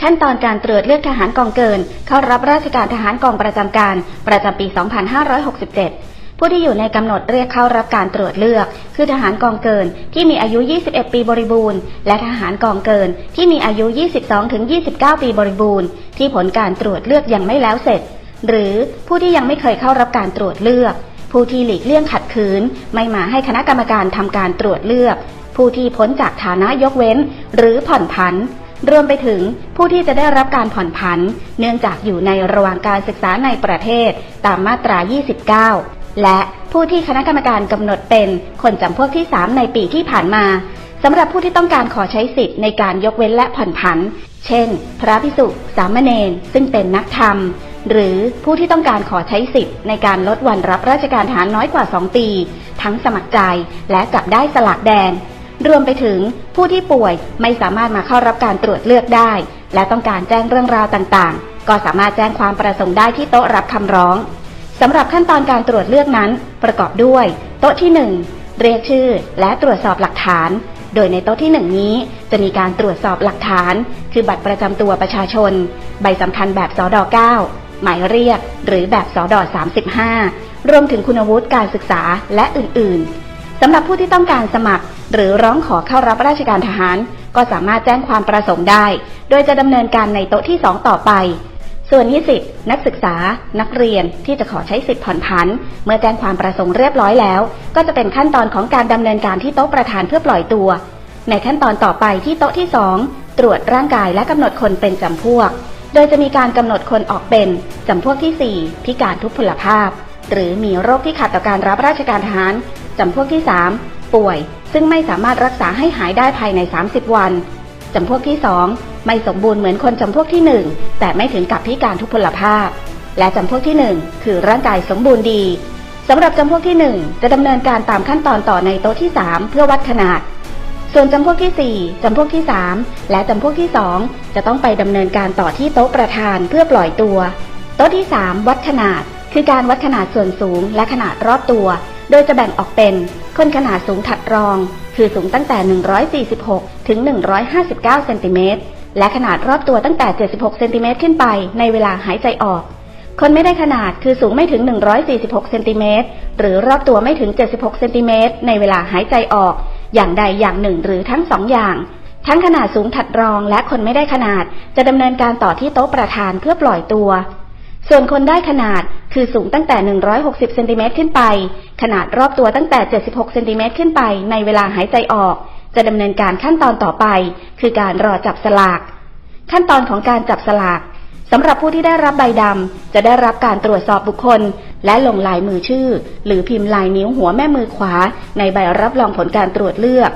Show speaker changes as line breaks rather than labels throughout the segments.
ขั้นตอนการตรวจเลือกทหารกองเกิน เข้ารับราชการทหารกองประจำการ ประจำปี 2567 ผู้ที่อยู่ในกำหนดเรียกเข้ารับการตรวจเลือก คือทหารกองเกินที่มีอายุ 21 ปีบริบูรณ์ และทหารกองเกินที่มีอายุ 22-29 ปีบริบูรณ์ ที่ผลการตรวจเลือกยังไม่แล้วเสร็จ หรือผู้ที่ยังไม่เคยเข้ารับการตรวจเลือก ผู้ที่หลีกเลี่ยงขัดขืน ไม่มาให้คณะกรรมการทำการตรวจเลือก ผู้ที่พ้นจากฐานะยกเว้น หรือผ่อนผัน รวมไปถึงผู้ที่จะได้รับการผ่อนผัน เนื่องจากอยู่ในระหว่างการศึกษาในประเทศตามมาตรา 29 และผู้ที่คณะกรรมการกำหนดเป็นคนจำพวกที่ 3 ในปีที่ผ่านมาสำหรับผู้ที่ต้องการขอใช้สิทธิ์ในการยกเว้นและผ่อนผัน เช่น พระพิสุสามเณรซึ่งเป็นนักธรรม หรือผู้ที่ต้องการขอใช้สิทธิ์ในการลดวันรับราชการทหารน้อยกว่า 2 ปี ทั้งสมัครใจและกับได้สลากแดง รวมไปถึงผู้ที่ป่วยไม่สามารถมาเข้ารับการตรวจเลือกได้ และต้องการแจ้งเรื่องราวต่างๆ ก็สามารถแจ้งความประสงค์ได้ที่โต๊ะรับคำร้องสำหรับขั้นตอนการตรวจเลือกนั้น ประกอบด้วย โต๊ะที่ 1 เรียกชื่อและตรวจสอบหลักฐาน โดยในโต๊ะที่ 1 นี้ จะมีการตรวจสอบหลักฐาน คือบัตรประจำตัวประชาชน ใบสำคัญแบบสอดอ9หมายเรียก หรือแบบสอดอ35 รวมถึงคุณวุฒิการศึกษาและอื่นๆ สำหรับผู้ที่ต้องการสมัคร หรือร้องขอเข้ารับราชการทหาร ก็สามารถแจ้งความประสงค์ได้ โดยจะดำเนินการในโต๊ะที่ 2 ต่อไป ส่วนนิสิตนักศึกษา นักเรียนที่จะขอใช้สิทธิผ่อนผัน เมื่อแจ้งความประสงค์เรียบร้อยแล้ว ก็จะเป็นขั้นตอนของการดำเนินการที่โต๊ะประธานเพื่อปล่อยตัว ในขั้นตอนต่อไปที่โต๊ะที่ 2 ตรวจร่างกายและกำหนดคนเป็นจำพวก โดยจะมีการกำหนดคนออกเป็นจำพวกที่ 4 พิการทุพพลภาพ หรือมีโรคที่ขัดต่อการรับราชการทหาร จำพวกที่ 3 ป่วย ซึ่งไม่สามารถรักษาให้หายได้ภายใน 30 วัน จำพวกที่ 2 ไม่สมบูรณ์เหมือนคนจำพวกที่ 1 แต่ไม่ถึงกับพิการทุพพลภาพ และจำพวกที่ 1 คือร่างกายสมบูรณ์ดีสำหรับจำพวกที่ 1 จะดำเนินการตามขั้นตอนต่อในโต๊ะที่ 3 เพื่อวัดขนาด ส่วนจำพวกที่ 4จำพวกที่ 3 และจำพวกที่ 2 จะต้องไปดำเนินการต่อที่โต๊ะประธานเพื่อปล่อยตัว โต๊ะที่ 3 วัดขนาด คือการวัดขนาดส่วนสูงและขนาดรอบตัว โดยจะแบ่งออกเป็น คนขนาดสูงถัดรอง คือสูงตั้งแต่ 146 ถึง 159 เซนติเมตร และขนาดรอบตัวตั้งแต่ 76 เซนติเมตรขึ้นไปในเวลาหายใจออก คนไม่ได้ขนาดคือสูงไม่ถึง 146 เซนติเมตร หรือรอบตัวไม่ถึง 76 เซนติเมตรในเวลาหายใจออก อย่างใดอย่างหนึ่งหรือทั้งสองอย่างทั้งขนาดสูงถัดรองและคนไม่ได้ขนาด จะดำเนินการต่อที่โต๊ะประธานเพื่อปล่อยตัว ส่วนคนได้ขนาดคือสูงตั้งแต่ 160 เซนติเมตรขึ้นไป ขนาดรอบตัวตั้งแต่ 76 เซนติเมตรขึ้นไป ในเวลาหายใจออก จะดำเนินการขั้นตอนต่อไป คือการรอจับสลาก ขั้นตอนของการจับสลากสำหรับผู้ที่ได้รับใบดำ จะได้รับการตรวจสอบบุคคล และลงลายมือชื่อ หรือพิมพ์ลายนิ้วหัวแม่มือขวา ในใบรับรองผลการตรวจเลือก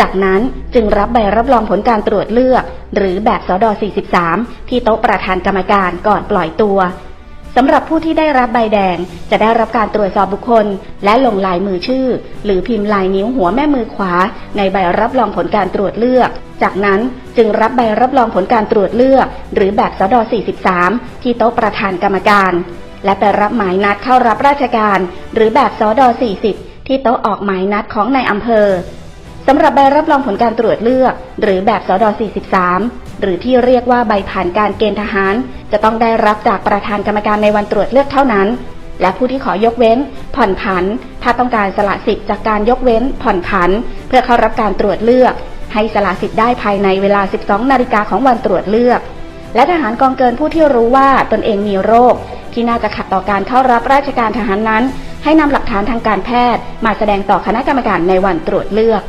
จากนั้นจึงรับใบรับรองผลการตรวจเลือก หรือแบบสด43 ที่โต๊ะประธานกรรมการก่อนปล่อยตัว สำหรับผู้ที่ได้รับใบแดงจะได้รับการตรวจสอบบุคคล และลงลายมือชื่อ หรือพิมพ์ลายนิ้วหัวแม่มือขวา ในใบรับรองผลการตรวจเลือก จากนั้นจึงรับใบรับรองผลการตรวจเลือก หรือแบบสด43 ที่โต๊ะประธานกรรมการ และไปรับหมายนัดเข้ารับราชการ หรือแบบสด40 ที่โต๊ะออกหมายนัดของนายอำเภอสำหรับใบรับรองผลการตรวจเลือก หรือแบบสด43 หรือที่เรียกว่าใบผ่านการเกณฑ์ทหาร จะต้องได้รับจากประธานกรรมการในวันตรวจเลือกเท่านั้น และผู้ที่ขอยกเว้น ผ่อนผัน ถ้าต้องการสละสิทธิ์จากการยกเว้น ผ่อนผัน เพื่อเข้ารับการตรวจเลือก ให้สละสิทธิ์ได้ภายในเวลา 12 นาฬิกาของวันตรวจเลือก และทหารกองเกินผู้ที่รู้ว่าตนเองมีโรค ที่น่าจะขัดต่อการเข้ารับราชการทหารนั้น ให้นำหลักฐานทางการแพทย์ มาแสดงต่อคณะกรรมการในวันตรวจเลือก